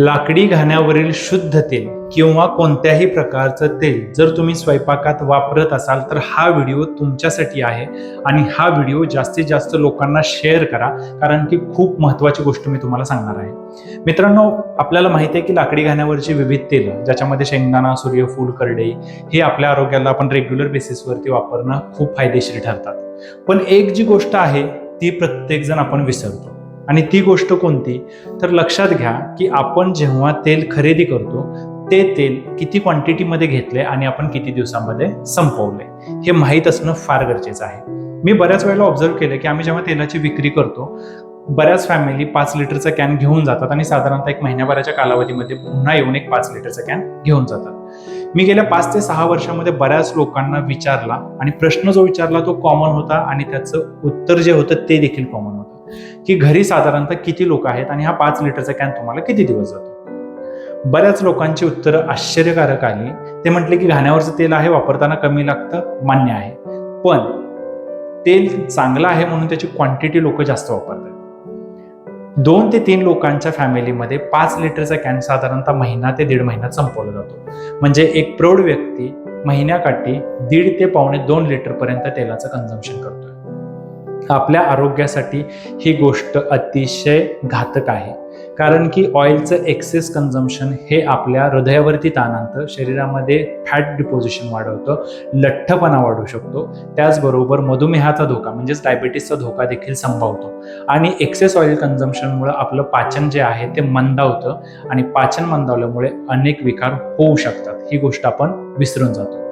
लाकडी घाण्यावरील शुद्ध तेल किंवा कोणत्याही प्रकारचं तेल जर तुम्ही स्वयंपाकात वापरत असाल तर हा व्हिडिओ तुमच्यासाठी आहे आणि हा व्हिडिओ जास्तीत जास्त लोकांना शेअर करा कारण की खूप महत्त्वाची गोष्ट मी तुम्हाला सांगणार आहे. मित्रांनो आपल्याला माहिती आहे की लाकडी घाण्यावरची विविध तेलं ज्याच्यामध्ये शेंगदाणा सूर्यफूल करडई हे आपल्या आरोग्याला आपण रेग्युलर बेसिसवरती वापरणं खूप फायदेशीर ठरतात. पण एक जी गोष्ट आहे ती प्रत्येकजण आपण विसरतो. आणि ती गोष्ट कोणती? तर लक्षात घ्या की आपण जेव्हा तेल खरेदी करतो ते तेल किती क्वांटिटीमध्ये घेतले आणि आपण किती दिवसामध्ये संपवले हे माहीत असणं फार गरजेचं आहे. मी बऱ्याच वेळेला ऑब्झर्व केलं की आम्ही जेव्हा तेलाची विक्री करतो बऱ्याच फॅमिली पाच लिटरचा कॅन घेऊन जातात आणि साधारणतः एक महिन्याभराच्या कालावधीमध्ये पुन्हा येऊन एक पाच लिटरचा कॅन घेऊन जातात. मी गेल्या पाच ते सहा वर्षामध्ये बऱ्याच लोकांना विचारला आणि प्रश्न जो विचारला तो कॉमन होता आणि त्याचं उत्तर जे होतं ते देखील कॉमन होतं. की घरी साधारणतः किती लोक आहेत आणि हा पाच लिटरचा कॅन तुम्हाला किती दिवस जातो? बऱ्याच लोकांची उत्तरं आश्चर्यकारक आली. ते म्हटले की घाण्यावरचं तेल आहे वापरताना कमी लागतं मान्य आहे. पण तेल चांगलं आहे म्हणून त्याची क्वांटिटी लोक जास्त वापरतात. दोन ते तीन लोकांच्या फॅमिलीमध्ये पाच लिटरचा कॅन साधारणतः महिना ते दीड महिन्यात संपवला जातो. म्हणजे एक प्रौढ व्यक्ती महिन्याकाठी दीड ते पावणे दोन लिटरपर्यंत तेलाचं कन्झम्पशन करतोय. आपल्या आरोग्यासाठी ही गोष्ट अतिशय घातक आहे. कारण की ऑइलचं एक्सेस कन्झम्पशन हे आपल्या हृदयावरती ताण आणतं शरीरामध्ये फॅट डिपोजिशन वाढवतं लठ्ठपणा वाढू शकतो. त्याचबरोबर मधुमेहाचा धोका म्हणजेच डायबिटीसचा धोका देखील संभावतो. आणि एक्सेस ऑइल कन्झम्पशनमुळं आपलं पाचन जे आहे ते मंदावतं आणि पाचन मंदावल्यामुळे अनेक विकार होऊ शकतात. ही गोष्ट आपण विसरून जातो.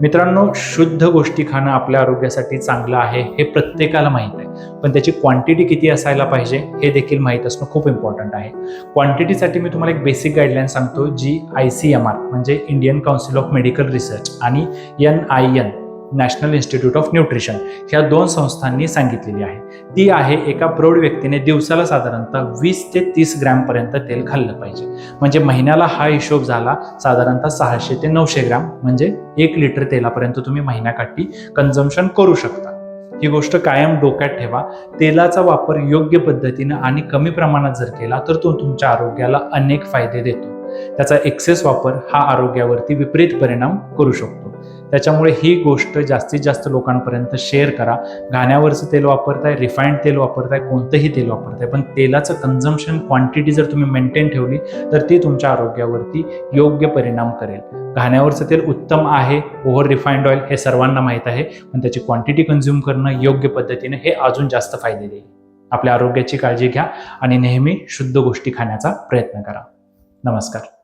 मित्रांनो शुद्ध गोष्टी खाणं आपल्या आरोग्यासाठी चांगलं आहे हे प्रत्येकाला माहीत आहे. पण त्याची क्वांटिटी किती असायला पाहिजे हे देखील माहीत असणं खूप इम्पॉर्टंट आहे. क्वांटिटीसाठी मी तुम्हाला एक बेसिक गाईडलाईन सांगतो जी आय सी एम आर म्हणजे Indian council of medical research आणि N I N national institute of nutrition ह्या दोन संस्थांनी सांगितलेली आहे. ती आहे एका प्रौढ व्यक्तीने दिवसाला साधारणतः वीस ते तीस ग्रॅमपर्यंत तेल खाल्लं पाहिजे. म्हणजे महिन्याला हा हिशोब झाला साधारणतः सहाशे ते नऊशे ग्रॅम म्हणजे एक लिटर तेलापर्यंत तुम्ही महिन्याकाठी कन्झम्पशन करू शकता. ही गोष्ट कायम डोक्यात ठेवा. तेलाचा वापर योग्य पद्धतीनं आणि कमी प्रमाणात जर केला तर तो तुमच्या आरोग्याला अनेक फायदे देतो. त्याचा एक्सेस वापर हा आरोग्यावरती विपरीत परिणाम करू शकतो. त्याच्यामुळे ही गोष्ट जास्तीत जास्त लोकांपर्यंत शेअर करा. घाण्यावरचं तेल वापरताय रिफाईंड तेल वापरताय कोणतंही तेल वापरताय पण तेलाचं कन्झम्पशन क्वांटिटी जर तुम्ही मेंटेन ठेवली तर ती तुमच्या आरोग्यावरती योग्य परिणाम करेल. घाण्यावरचं तेल उत्तम आहे ओव्हर रिफाईंड ऑइल हे सर्वांना माहीत आहे पण त्याची क्वांटिटी कन्झ्युम करणं योग्य पद्धतीने हे अजून जास्त फायदे देईल. आपल्या आरोग्याची काळजी घ्या आणि नेहमी शुद्ध गोष्टी खाण्याचा प्रयत्न करा. नमस्कार